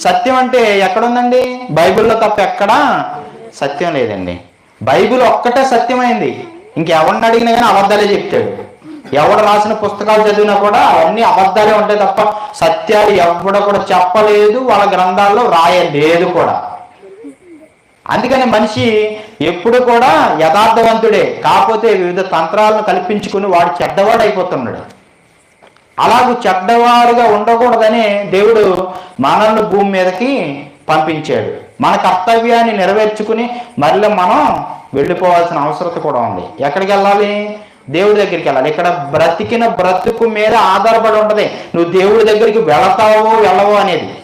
సత్యం అంటే ఎక్కడుందండి? బైబిల్లో తప్ప ఎక్కడా? సత్యం లేదండి. బైబిల్ ఒక్కటే సత్యమైంది. ఇంకెవరిని అడిగినా కానీ అబద్ధాలే చెప్తాడు. ఎవడు రాసిన పుస్తకాలు చదివినా కూడా అవన్నీ అబద్ధాలే ఉంటాయి తప్ప సత్యాలు ఎవడో కూడా చెప్పలేదు వాళ్ళ గ్రంథాల్లో రాయలేదు కూడా. అందుకని మనిషి ఎప్పుడు కూడా యథార్థవంతుడే. కాకపోతే వివిధ తంత్రాలను కల్పించుకుని వాడు చెడ్డవాడు అయిపోతున్నాడు. అలాగూ చెడ్డవారుగా ఉండకూడదని దేవుడు మనల్ని భూమి మీదకి పంపించాడు. మన కర్తవ్యాన్ని నెరవేర్చుకుని మళ్ళీ మనం వెళ్ళిపోవాల్సిన అవసరత కూడా ఉంది. ఎక్కడికి వెళ్ళాలి? దేవుడి దగ్గరికి వెళ్ళాలి. ఇక్కడ బ్రతికిన బ్రతుకు మీద ఆధారపడి ఉంటది. నువ్వు దేవుడి దగ్గరికి వెళతావో వెళ్ళవో అనేది.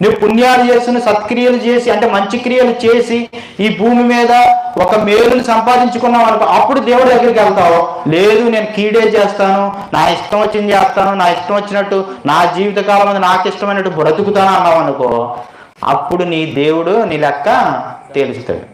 నువ్వు పుణ్యాలు చేసిన సత్క్రియలు చేసి అంటే మంచి క్రియలు చేసి ఈ భూమి మీద ఒక మేలుని సంపాదించుకున్నావు అనుకో అప్పుడు దేవుడి దగ్గరికి వెళ్తావు. లేదు నేను కీడే చేస్తాను నా ఇష్టం వచ్చింది చేస్తాను నా ఇష్టం వచ్చినట్టు నా జీవితకాలం మీద నాకు ఇష్టమైనట్టు బ్రతుకుతాను అన్నావు అనుకో అప్పుడు నీ దేవుడు నీ లెక్క తెలుస్తాడు.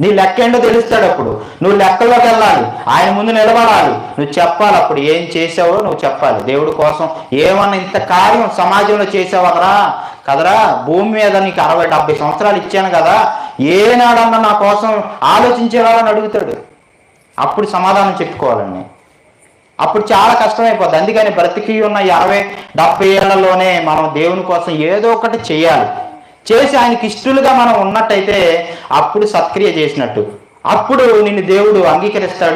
నీ లెక్క ఏంటో తెలుస్తాడు అప్పుడు. నువ్వు లెక్కలోకి వెళ్ళాలి. ఆయన ముందు నిలబడాలి. నువ్వు చెప్పాలి అప్పుడు ఏం చేసావో నువ్వు చెప్పాలి. దేవుడి కోసం ఏమన్నా ఇంత కార్యం సమాజంలో చేసావు కదరా? కదరా? భూమి మీద నీకు అరవై డెబ్బై సంవత్సరాలు ఇచ్చాను కదా. ఏనాడన్నా నా కోసం ఆలోచించేవాళ్ళని అడుగుతాడు. అప్పుడు సమాధానం చెప్పుకోవాలండి అప్పుడు చాలా కష్టమైపోద్ది. అందుకని బ్రతికి ఉన్న అరవై డెబ్బై ఏళ్ళలోనే మనం దేవుని కోసం ఏదో ఒకటి చేయాలి. చేసి ఆయనకి ఇష్టలుగా మనం ఉన్నట్టయితే అప్పుడు సత్క్రియ చేసినట్టు. అప్పుడు నిన్ను దేవుడు అంగీకరిస్తాడు.